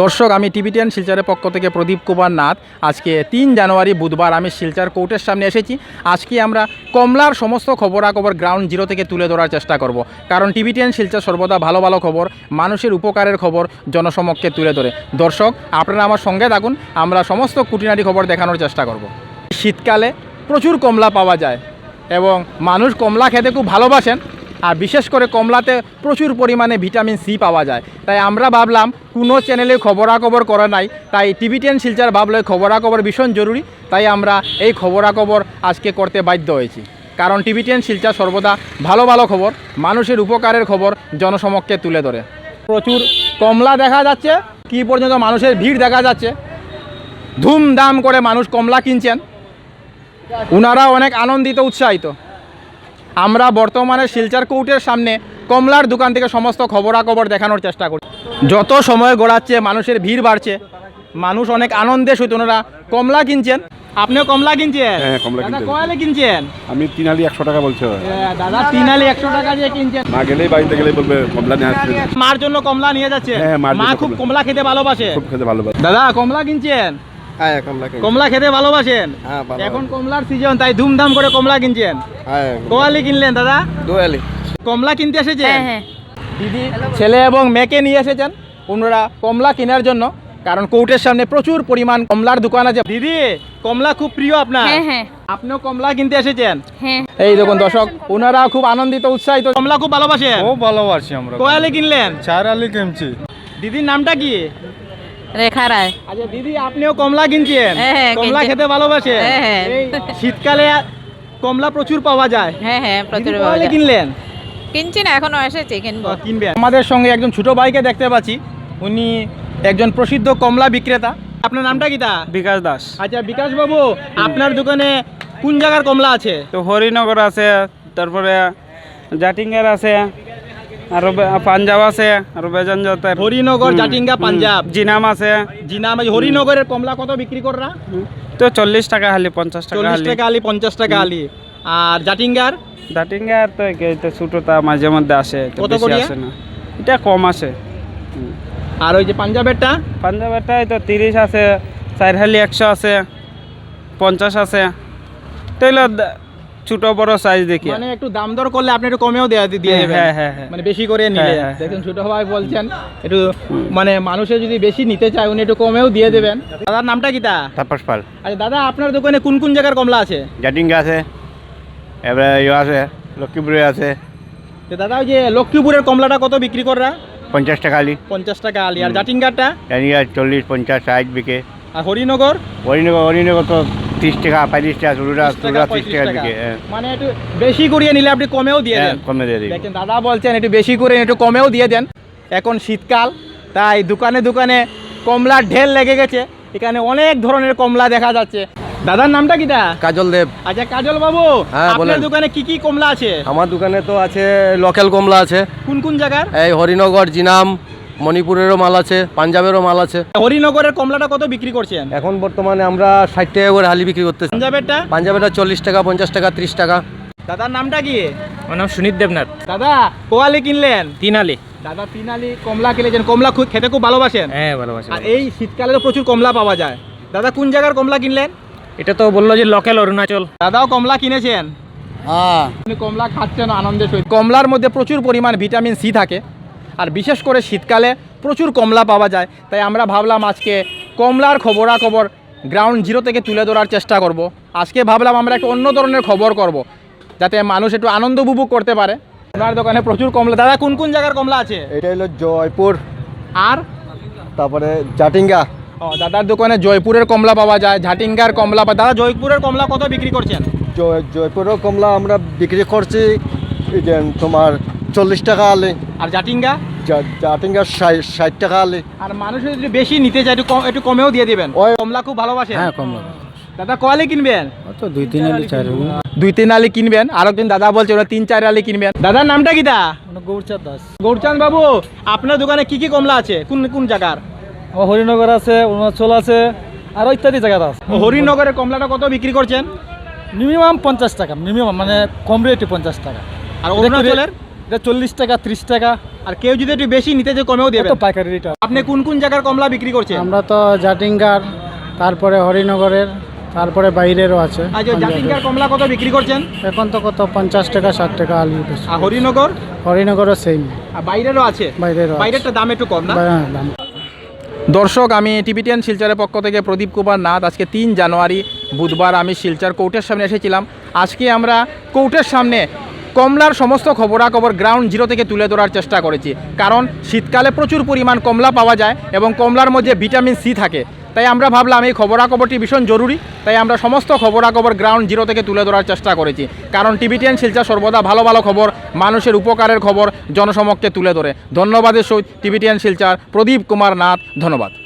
দর্শক, আমি টিভিটিয়ান শিলচরের পক্ষ থেকে প্রদীপ কুমার নাথ। আজকে তিন জানুয়ারি বুধবার আমি শিলচর কোর্টের সামনে এসেছি। আজকে আমরা কমলার সমস্ত খবরাখবর গ্রাউন্ড জিরো থেকে তুলে ধরার চেষ্টা করব। কারণ টিভিটিয়ান শিলচর সর্বদা ভালো ভালো খবর, মানুষের উপকারের খবর জনসমক্ষে তুলে ধরে। দর্শক, আপনারা আমার সঙ্গে থাকুন, আমরা সমস্ত কুটিনারি খবর দেখানোর চেষ্টা করব। শীতকালে প্রচুর কমলা পাওয়া যায় এবং মানুষ কমলা খেতে খুব ভালোবাসেন। আর বিশেষ করে কমলাতে প্রচুর পরিমাণে ভিটামিন সি পাওয়া যায়। তাই আমরা ভাবলাম, কোনো চ্যানেলে খবরাখবর করে নাই, তাই টিভি টেন শিলচার ভাবলে খবরাখবর ভীষণ জরুরি, তাই আমরা এই খবরাখবর আজকে করতে বাধ্য হয়েছি। কারণ টিভি টেন শিলচার সর্বদা ভালো ভালো খবর, মানুষের উপকারের খবর জনসমক্ষে তুলে ধরে। প্রচুর কমলা দেখা যাচ্ছে, কি পর্যন্ত মানুষের ভিড় দেখা যাচ্ছে। ধুমধাম করে মানুষ কমলা কিনছেন। ওনারা অনেক আনন্দিত, উৎসাহিত। আমরা বর্তমানে শিলচার কোর্টের সামনে কমলার দোকান থেকে সমস্ত খবরাখবর দেখানোর চেষ্টা করি। যত সময় গড়াচ্ছে মানুষের ভিড় বাড়ছে মানুষ অনেক আনন্দে ওনারা কমলা কিনছেন। আপনিও কমলা কিনছেন? হ্যাঁ। কয়ালে কিনছেন? আমি তিন আলি একশো টাকা বলছো দাদা তিন আলি একশো টাকা দিয়ে কিনছেন। মা গেলেই বাড়িতে গেলেই বলবে কমলা নিয়ে আসবে। মার জন্য কমলা নিয়ে যাচ্ছে। হ্যাঁ, মা খুব কমলা। খেতে ভালোবাসে। খুব খেতে ভালো লাগে দাদা কমলা কিনছেন? হ্যাঁ কমলা কিনছি। কমলা খেতে ভালোবাসেন? হ্যাঁ, এখন কমলার সিজন তাই ধুমধাম করে কমলা কিনছেন? হ্যাঁ কোয়ালি কিনলেন দাদা? দোয়ালি কমলা কিনতে এসেছেন? হ্যাঁ হ্যাঁ। দিদি ছেলে এবং মেয়েকে নিয়ে এসেছেন ওনারা কমলা কেনার জন্য কারণ কোর্টের সামনে প্রচুর পরিমাণ কমলার দোকান আছে। দিদি কমলা খুব প্রিয় আপনার। হ্যাঁ হ্যাঁ। আপনিও কমলা কিনতে এসেছেন? হ্যাঁ। এই দেখুন দর্শক ওনারা খুব আনন্দিত উৎসাহিত। কমলা খুব ভালোবাসেন? খুব ভালোবাসি আমরা। কোয়ালে কিনলেন? চার আলি কিনছি। দিদির নামটা কি? রেখা রায় আচ্ছা দিদি আপনিও কমলা কিনছেন? হ্যাঁ, হ্যাঁ, কমলা খেতে ভালোবাসেন? হ্যাঁ, হ্যাঁ। শীতকালে কমলা প্রচুর পাওয়া যায়। হ্যাঁ হ্যাঁ প্রচুর পাওয়া কিনলেন? কিনছি না এখনও এসেছি কিনবো। কিনবেন। আমাদের সঙ্গে একজন ছোট ভাইকে দেখতে পাচ্ছি। উনি একজন প্রসিদ্ধ কমলা বিক্রেতা। আপনার নামটা কি তা? বিকাশ দাস। আচ্ছা বিকাশ বাবু আপনার দোকানে কোন জায়গার কমলা আছে? তো হরিনগর আছে তারপরে জাটিঙ্গার আছে আর পাঞ্জাব আছে আর বেজনজতের হরিনগর জাটিঙ্গা পাঞ্জাব। জিনাম আছে। জিনাম হরিনগরের কমলা কত বিক্রি কররা তো চল্লিশ টাকা হালি পঞ্চাশ টাকা চল্লিশ টাকা আলি পঞ্চাশ টাকা আলি আর জাটিঙ্গার জাটিঙ্গার তো ছোটোটা মাঝে মধ্যে আসে কত করিয়া? আসে না। এটা কম আসে। আর ওই যে পাঞ্জাবেরটা? পাঞ্জাবেরটা তো তিরিশ আছে চার হালি একশো আছে পঞ্চাশ আছে। তো ছোটো বড় সাইজ দেখি মানে একটু দাম দর করলে আপনি একটু কমেও দেয়া দিয়ে দেবেন। হ্যাঁ হ্যাঁ হ্যাঁ। মানে বেশি করে নিলে। হ্যাঁ, হ্যাঁ, দেখুন ছোট ভাই বলছেন একটু মানে মানুষে যদি বেশি নিতে চায় উনি একটু কমেও দিয়ে দেবেন। দাদার নামটা কি তা? তাপস পাল। আচ্ছা দাদা আপনার দোকানে কোন কোন জায়গার কমলা আছে? জাটিঙ্গা আছে এবারে ইয়ে আছে লক্ষ্মীপুরে আছে। তো দাদা ওই যে লক্ষ্মীপুরের কমলাটা কত বিক্রি কররা পঞ্চাশ টাকা আলি। পঞ্চাশ টাকা আলি। আর জাটিঙ্গারটা জাটিঙ্গা চল্লিশ পঞ্চাশ ষাট বিকে। আর হরিনগর? হরিনগর হরিনগর তো তিরিশ টাকা পঁয়ত্রিশ টাকা ষোলোটা 30 ষোলোটা তিরিশ টাকা হ্যাঁ মানে একটু বেশি করিয়ে নিলে আপনি কমেও দিয়ে হ্যাঁ, দেন কমে দিয়ে দিই দেখেন দাদা বলছেন একটু বেশি করে একটু কমেও দিয়ে দেন এখন শীতকাল তাই দোকানে দোকানে কমলার ঢেল লেগে গেছে। এখানে অনেক ধরনের কমলা দেখা যাচ্ছে। দাদার নামটা কিটা কাজল দেব। আচ্ছা কাজল বাবু হ্যাঁ, আপনার দোকানে কি কি কমলা আছে? আমার দোকানে তো আছে লোকাল কমলা আছে। কোন কোন জায়গার? এই হরিনগর জিনাম মণিপুরেরও মাল আছে পাঞ্জাবেরও মাল আছে। হরিনগরের কমলাটা কত বিক্রি করছেন? এখন বর্তমানে আমরা ষাট টাকা করে হালি বিক্রি করতেছি। পাঞ্জাবেরটা? পাঞ্জাবেরটা চল্লিশ টাকা পঞ্চাশ টাকা ত্রিশ টাকা। দাদার নামটা কি? আমার নাম সুনীত দেবনাথ। দাদা কোয়ালি কিনলেন? তিন আলি দাদা তিন আলি কমলা কিনেছেন। কমলা খুব খেতে খুব ভালোবাসেন? হ্যাঁ ভালোবাসি আর এই শীতকালে তো প্রচুর কমলা পাওয়া যায়। দাদা কোন জায়গার কমলা কিনলেন? এটা তো বলল যে লোকাল অরুণাচল। দাদাও কমলা কিনেছেন? হ্যাঁ। আপনি কমলা খাচ্ছেন আনন্দের সহিত। কমলার মধ্যে প্রচুর পরিমাণ ভিটামিন সি থাকে। আর বিশেষ করে শীতকালে প্রচুর কমলা পাওয়া যায়। তাই আমরা ভাবলাম আজকে কমলার খবরাখবর গ্রাউন্ড জিরো থেকে তুলে ধরার চেষ্টা করব। আজকে ভাবলাম আমরা একটু অন্য ধরনের খবর করব যাতে মানুষ একটু আনন্দ উপভোগ করতে পারে। ওনার দোকানে প্রচুর কমলা। দাদা কোন কোন জায়গার কমলা আছে? এটা হলো জয়পুর। আর? তারপরে জাটিঙ্গা ও দাদার দোকানে জয়পুরের কমলা পাওয়া যায় ঝাটিঙ্গার কমলা পাওয়া দাদা জয়পুরের কমলা কত বিক্রি করছেন? জয় জয়পুরের কমলা আমরা বিক্রি করছি যে তোমার চল্লিশ টাকা আলি। আর জাটিঙ্গা জাটিঙ্গা ষাট টাকা আলি। আর মানুষের যদি বেশি নিতে চায় একটু একটু কমেও দিয়ে দিবেন। ওই- কমলা খুব ভালোবাসেন? হ্যাঁ কমলা দাদা কয়ালে কিনবেন? তো দুই তিন আলি চার দুই তিন আলি কিনবেন। আর একদিন দাদা বলছে ওরা তিন চার আলি কিনবেন। দাদার নামটা কি দা গৌরচাঁদ দাস। গৌরচাঁদ বাবু আপনার দোকানে কি কি কমলা আছে? কোন কোন জায়গার? হরিনগর আছে অরুণাচল আছে আরও ইত্যাদি জায়গাটা আছে। হরিনগরের কমলাটা কত বিক্রি করছেন? মিনিমাম পঞ্চাশ টাকা মিনিমাম মানে কম রেটে পঞ্চাশ টাকা। আর অরুণাচলের? এটা চল্লিশ টাকা ত্রিশ টাকা। আর কেউ যদি একটু বেশি নিতে যে কমেও দেবে তো পাইকারি রেট আপনি কোন কোন জায়গার কমলা বিক্রি করছেন? আমরা তো জাটিঙ্গার তারপরে হরিনগরের তারপরে বাইরেরও আছে। আজ ওই কমলা কত বিক্রি করছেন? এখন তো কত পঞ্চাশ টাকা ষাট টাকা আলু আর হরিনগর? হরিনগরও সেম আর বাইরেরও আছে? বাইরেরও। বাইরেরটা দাম একটু কম না? হ্যাঁ, দাম। দর্শক আমি টিবিটিয়ান শিলচরের পক্ষ থেকে প্রদীপ কুমার নাথ। আজকে তিন জানুয়ারি বুধবার আমি শিলচর কোর্টের সামনে এসেছিলাম। আজকে আমরা কোর্টের সামনে কমলার সমস্ত খবরাখবর গ্রাউন্ড জিরো থেকে তুলে ধরার চেষ্টা করেছি। কারণ শীতকালে প্রচুর পরিমাণ কমলা পাওয়া যায় এবং কমলার মধ্যে ভিটামিন সি থাকে। তাই আমরা ভাবলাম এই খবরাখবরটি ভীষণ জরুরি। তাই আমরা সমস্ত খবরাখবর গ্রাউন্ড জিরো থেকে তুলে ধরার চেষ্টা করেছি। কারণ টিবিটিয়ান শিলচর সর্বদা ভালো ভালো খবর, মানুষের উপকারের খবর, জনসমক্ষে তুলে ধরে। ধন্যবাদের সহিত টিবিটিয়ান শিলচার প্রদীপ কুমার নাথ, ধন্যবাদ।